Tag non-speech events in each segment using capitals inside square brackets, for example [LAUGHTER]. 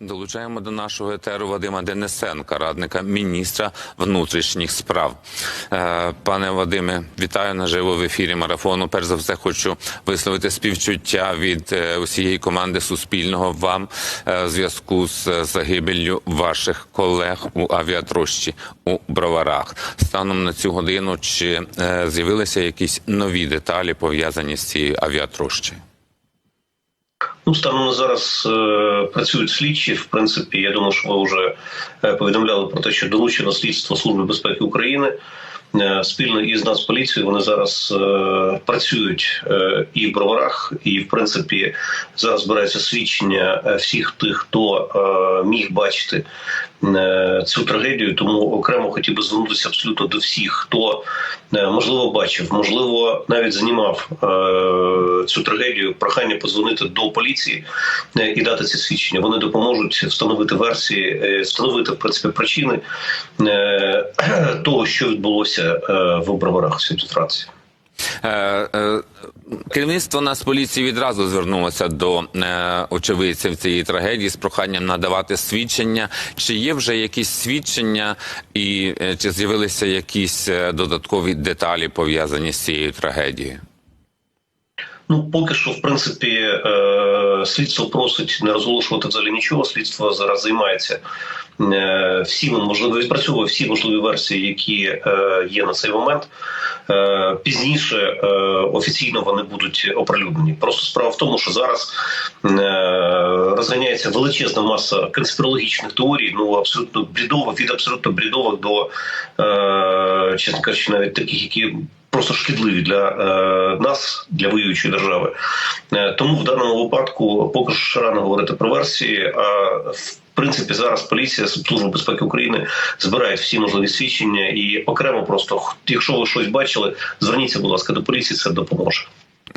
Долучаємо до нашого етеру Вадима Денисенка, радника міністра внутрішніх справ. Е, Пане Вадиме, вітаю наживо в ефірі марафону. Перш за все, хочу висловити співчуття від е, усієї команди Суспільного вам е, в зв'язку з загибеллю ваших колег у авіатрощі у Броварах. Станом на цю годину чи з'явилися якісь нові деталі пов'язані з цією авіатрощею? Ну, станом на зараз е, працюють слідчі. В принципі, я думаю, що ви вже е, повідомляли про те, що долучено слідство Служби безпеки України е, спільно із Нацполіцією. Вони зараз е, працюють е, і в броварах, і в принципі зараз збирається свідчення е, всіх тих, хто е, міг бачити цю трагедію. Тому окремо хотів би звернутися абсолютно до всіх, хто е, можливо бачив, можливо, навіть знімав е, цю трагедію. Прохання подзвонити до поліції е, і дати ці свідчення. Вони допоможуть встановити версії, е, встановити в принципі причини е, [CLEARS THROAT] того, що відбулося е, в броварах сьогодні Франції. Е, нас Керівництво Нацполіції відразу звернулося до е, очевидців цієї трагедії з проханням надавати свідчення. Чи є вже якісь свідчення, і е, чи з'явилися якісь е, додаткові деталі пов'язані з цією трагедією? Ну, поки що, в принципі, е, слідство просить не розголошувати взагалі нічого. Слідство зараз займається е, всіми можливо відпрацьовує всі можливі версії, які е, є на цей момент. Пізніше офіційно вони будуть оприлюднені. Просто справа в тому, що зараз е, розганяється величезна маса конспірологічних теорій, ну абсолютно брідових, від абсолютно брідових до е, чесно кажучи, навіть таких, які просто шкідливі для е, нас, для воюючої держави. Е, тому в даному випадку поки що рано говорити про версії. А в принципі зараз поліція Служба безпеки України збирають всі можливі свідчення і окремо просто якщо ви щось бачили, зверніться, будь ласка, до поліції, це допоможе.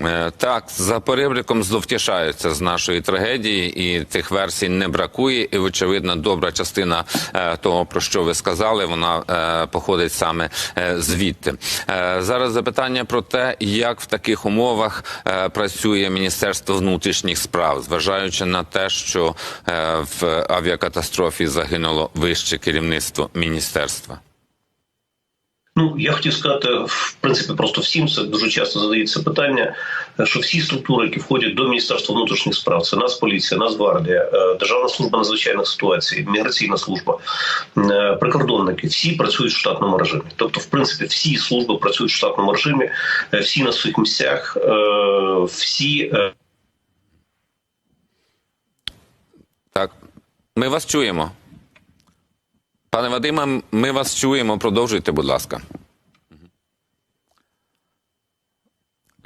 Е, Так, за перебриком зловтішаються з нашої трагедії, і тих версій не бракує. І очевидно, добра частина е, того, про що ви сказали, вона е, походить саме звідти. Зараз запитання про те, як в таких умовах працює Міністерство внутрішніх справ, зважаючи на те, що в авіакатастрофі загинуло вище керівництво міністерства. Ну я хотів сказати, в принципі, просто всім це дуже часто задається питання, що всі структури, які входять до міністерства внутрішніх справ, це Нацполіція, Нацгвардія, е, Державна служба надзвичайних ситуацій, міграційна служба, е, прикордонники, всі працюють в штатному режимі. Тобто, в принципі, всі служби працюють в штатному режимі, е, всі на своїх місцях, всі. Так, ми вас чуємо. Пане Вадиме, ми вас чуємо. Продовжуйте, будь ласка.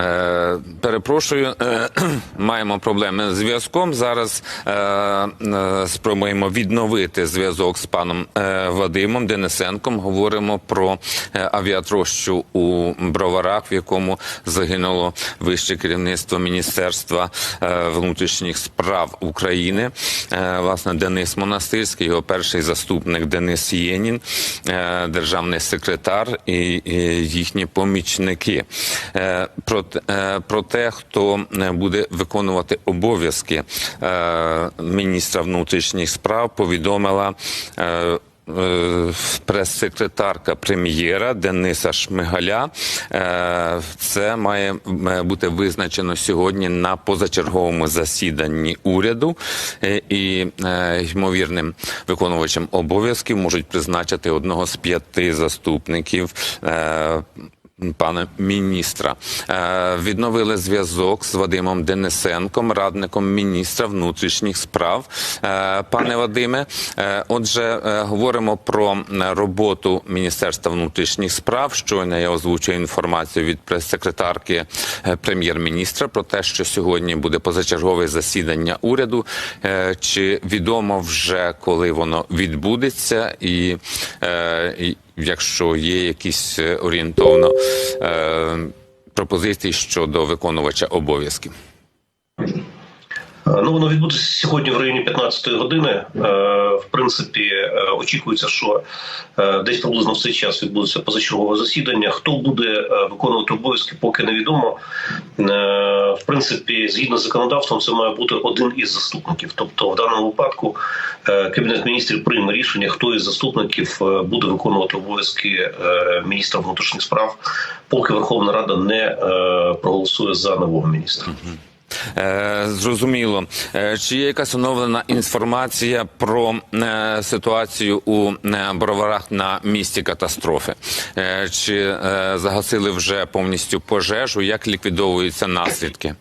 Е, перепрошую, е, [CLEARS THROAT] маємо проблеми з зв'язком. Зараз е, е, спробуємо відновити зв'язок з паном Вадимом Денисенком. Говоримо про авіатрощу у Броварах, в якому загинуло вище керівництво Міністерства внутрішніх справ України. Власне, Денис Монастирський, його перший заступник Денис Єнін, державний секретар і, їхні помічники. Е, про, е, про те, хто е, буде виконувати обов'язки е, міністра внутрішніх справ, повідомила. Е, Прес-секретарка прем'єра Дениса Шмигаля це має бути визначено сьогодні на позачерговому засіданні уряду, і ймовірним виконувачем обов'язків можуть призначити одного з п'яти заступників. Пане міністра, Е, відновили зв'язок з Вадимом Денисенком, радником міністра внутрішніх справ. Е, Пане Вадиме, е, отже, говоримо про роботу Міністерства внутрішніх справ. Щойно я озвучую інформацію від прес-секретарки прем'єр-міністра про те, що сьогодні буде позачергове засідання уряду. Чи відомо вже коли воно відбудеться, і якщо є якісь е, орієнтовно е, пропозиції щодо виконувача обов'язків. Ну, воно відбудеться сьогодні в районі 15-ї години. Е, В принципі, е, очікується, що е, десь приблизно в цей час відбудеться позачергове засідання. Хто буде е, виконувати обов'язки, поки невідомо. Принципі, згідно з законодавством, це має бути один із заступників. Тобто, в даному випадку е, кабінет міністрів прийме рішення, хто із заступників е, буде виконувати обов'язки е, міністра внутрішніх справ, поки Верховна Рада не проголосує за нового міністра. Зрозуміло. Чи є якась оновлена інформація про е, ситуацію у е, броварах на місці катастрофи? Чи загасили вже повністю пожежу? Як ліквідовуються наслідки?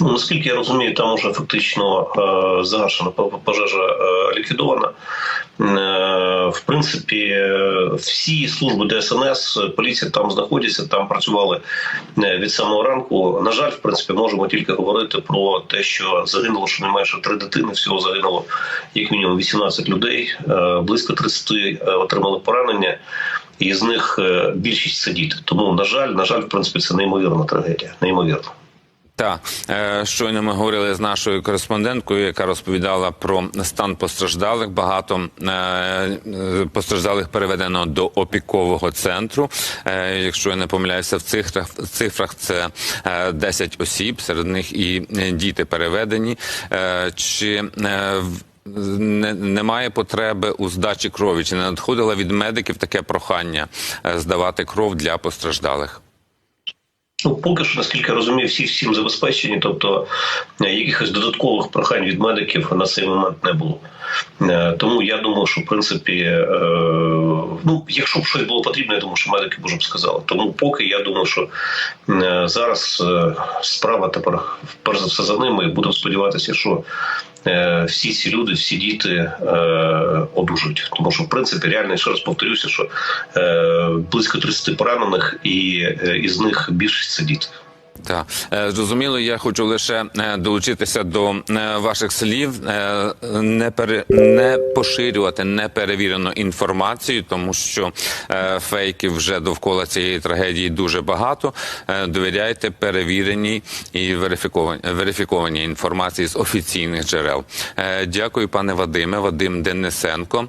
Ну, наскільки я розумію, там уже фактично е, загашена по- пожежа е, ліквідована. Е, в принципі, е, всі служби ДСНС, поліція там знаходяться, там працювали е, від самого ранку. На жаль, в принципі, можемо тільки говорити про те, що загинуло щонайменше три дитини. Всього загинуло як мінімум 18 людей, е, близько 30 е, отримали поранення. І з них е, більшість це діти. Тому, на жаль, на жаль, в принципі, це неймовірна трагедія. Неймовірно. Так, е, щойно ми говорили з нашою кореспонденткою, яка розповідала про стан постраждалих. Багато е, е, постраждалих переведено до опікового центру. Якщо я не помиляюся, в цифрах, цифрах це е, 10 осіб, серед них і діти переведені. Чи не, немає потреби у здачі крові? Чи не надходило від медиків таке прохання здавати кров для постраждалих? Ну, поки що, наскільки я розумію, всі всім забезпечені, тобто е, якихось додаткових прохань від медиків на цей момент не було. Е, Тому я думаю, що в принципі, е, ну якщо б щось було потрібно, я думаю, що медики б уже б сказали. Тому поки я думаю, що зараз справа тепер перш за все за ними, і будемо сподіватися, що всі ці люди, всі діти е, одужують. Тому що в принципі реально ще раз повторюся, що е, близько 30 поранених, і е, із них більшість це діти. Так, Е, зрозуміло, я хочу лише е, долучитися до е, ваших слів, не пере не поширювати неперевірену інформацію, тому що фейків вже довкола цієї трагедії дуже багато. Довіряйте перевіреній і верифікованій верифікованій інформації з офіційних джерел. Дякую, пане Вадиме. Вадим Денисенко,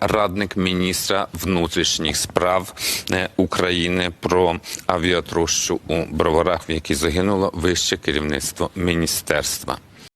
радник міністра внутрішніх справ України про авіатрощу у Броварах, в якій загинуло вище керівництво міністерства.